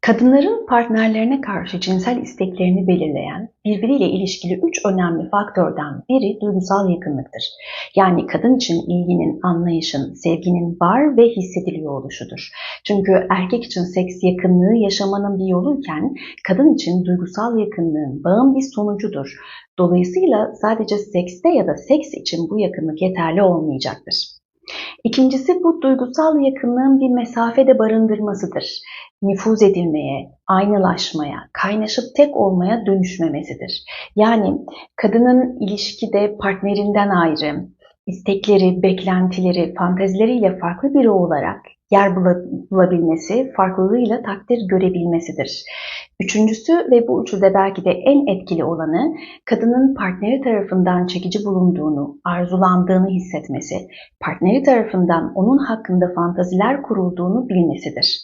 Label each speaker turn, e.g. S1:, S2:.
S1: Kadınların partnerlerine karşı cinsel isteklerini belirleyen birbiriyle ilişkili üç önemli faktörden biri duygusal yakınlıktır. Yani kadın için ilginin, anlayışın, sevginin var ve hissediliyor oluşudur. Çünkü erkek için seks yakınlığı yaşamanın bir yoluyken kadın için duygusal yakınlığın bağın bir sonucudur. Dolayısıyla sadece sekste ya da seks için bu yakınlık yeterli olmayacaktır. İkincisi bu duygusal yakınlığın bir mesafede barındırmasıdır. Nüfuz edilmeye, aynılaşmaya, kaynaşıp tek olmaya dönüşmemesidir. Yani kadının ilişkide partnerinden ayrı, istekleri, beklentileri, fantezileriyle farklı biri olarak yer bulabilmesi, farklılığıyla takdir görebilmesidir. Üçüncüsü ve bu üçü de belki de en etkili olanı kadının partneri tarafından çekici bulunduğunu, arzulandığını hissetmesi, partneri tarafından onun hakkında fantaziler kurulduğunu bilmesidir.